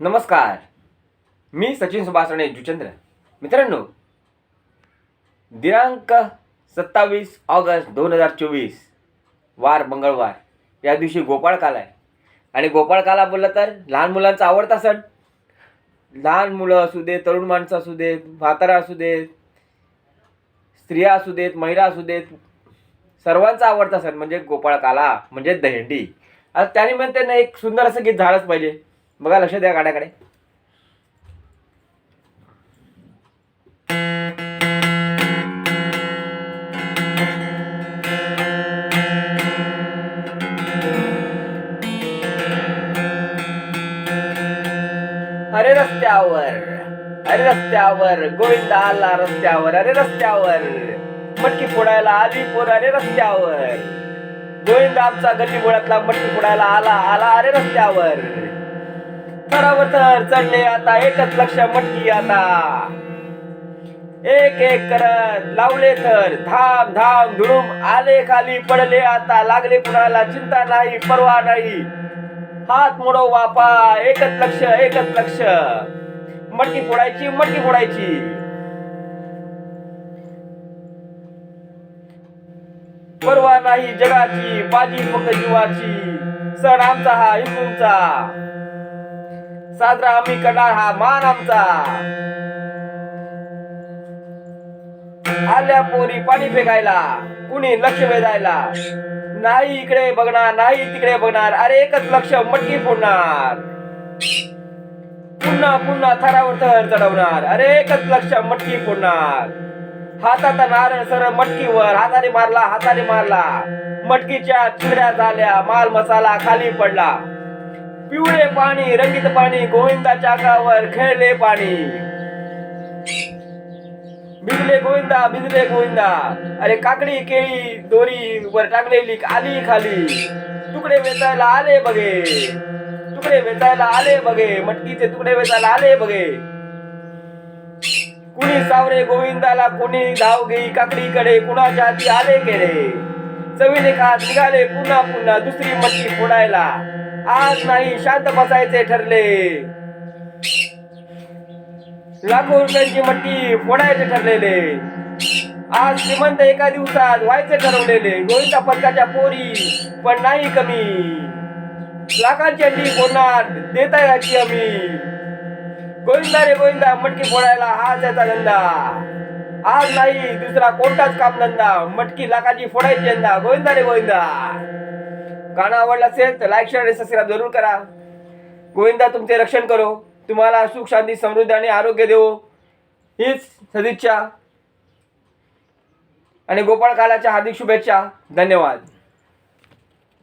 नमस्कार. मी सचिन सुभाषणे जुचंद्र. मित्रांनो दिनांक सत्तावीस ऑगस्ट दोन हजार चोवीस वार मंगळवार. या दिवशी गोपाळकाला आहे. आणि गोपाळकाला बोललं तर लहान मुलांचा आवडता सण. लहान मुलं असू देत तरुण माणसं असू देत म्हातारा असू देत स्त्रिया असू देत महिला असू देत सर्वांचा आवडता सण म्हणजे गोपाळकाला म्हणजे दहेंडी आता त्याने एक सुंदर असं गीत झालंच पाहिजे. बघा लक्ष द्या गाड्याकडे. अरे रस्त्यावर अरे रस्त्यावर गोविंदा आला रस्त्यावर अरे रस्त्यावर. मटकी फोडायला आली पोर अरे रस्त्यावर. गोविंदा आमचा गल्ली गोळ्यातला मटकी फोडायला आला आला अरे रस्त्यावर. थरावर थर चढले आता एकच लक्ष मटकी आता. एक एक करत लावले तर धाम धाम धुडूम आले खाली पडले आता. लागले कुणाला चिंता नाही परवा नाही. हात मोडो वापा एकच लक्ष एकच लक्ष. मटकी फोडायची मटकी फोडायची. परवा नाही जगाची बाजी फक्त जीवाची सण आमचा हा हिंदूंचा साजरा आम्ही करणार हा मान आमचा. आल्या पोरी पाणी फेकायला कुणी लक्ष वेधायला. नाही इकडे बघणार नाही तिकडे बघणार अरे एकच लक्ष मटकी फोडणार. पुन्हा पुन्हा थरावर थर चढवणार अरे एकच लक्ष मटकी फोडणार. हातात नारळ सर मटकीवर हाताने मारला हाताने मारला. मटकीच्या चिऱ्या झाल्या माल मसाला खाली पडला. पिवळे पाणी रंगीत पाणी गोविंदाच्या अंगावर खेळले पाणी. भिजले गोविंदा भिजले गोविंदा. अरे काकडी केळी दोरी वर टाकलेली आली खाली. तुकडे वेचायला आले बघे. तुकडे वेचायला आले बघे. मटकीचे तुकडे वेचायला आले बघे. कुणी सावरे गोविंदाला कुणी धाव घेई काकडीकडे कुणाच्या हाती आले गेले. चवीने खात निघाले पुन्हा पुन्हा दुसरी मटकी फोडायला. आज नाही शांत बसायचे ठरले. लाखो रुपयांची मटकी फोडायचे ठरलेले. आज श्रीमंत एका दिवसात व्हायचे ठरवलेले. गोविंदा पथकाच्या पोरी पण नाही कमी. लाखांची अंडी फोडणार देता याची आम्ही? गोविंदा रे गोविंदा मटकी फोडायला हा त्याचा धंदा. आज नाही दुसरा कोणताच काम धंदा मटकी लाखाची फोडायची यंदा. गोविंदा रे गोविंदा. गाणं आवडलं असेल तर लाईक शेअर आणि सबस्क्राईब जरूर करा. गोविंदा तुमचे रक्षण करो. तुम्हाला सुख शांती समृद्धी आणि आरोग्य देवो. हीच सदिच्छा. आणि गोपाळ कालाच्या हार्दिक शुभेच्छा. धन्यवाद.